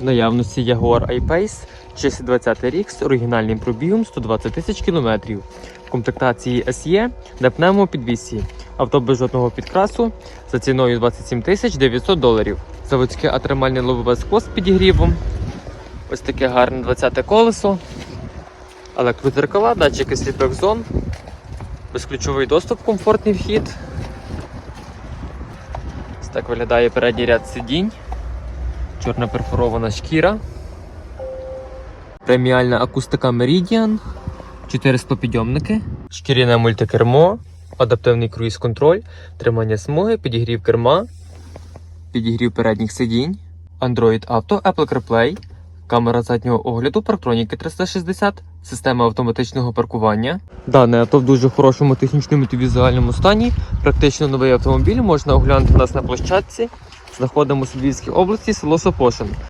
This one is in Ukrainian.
В наявності Jaguar I-Pace, 620 рік з оригінальним пробігом 120 тисяч кілометрів. В комплектації SE на пневмопідвісі. Авто без жодного підкрасу за ціною 27 тисяч 900 доларів. Заводське атримальне лобове скло з підігрівом. Ось таке гарне 20 колесо. Електродзеркала, датчики сліпих зон. Безключовий доступ, комфортний вхід. Ось так виглядає передній ряд сидінь. Чорна перфорована шкіра. Преміальна акустика Meridian. 400 підйомники. Шкіряне мультикермо. Адаптивний круїз-контроль, тримання смуги, підігрів керма, підігрів передніх сидінь, Android Auto, Apple CarPlay, камера заднього огляду, парктроніки 360, система автоматичного паркування. Дане авто в дуже хорошому технічному та візуальному стані. Практично новий автомобіль можна оглянути у нас на площадці. Знаходимося в Львівській області, село Сопошин.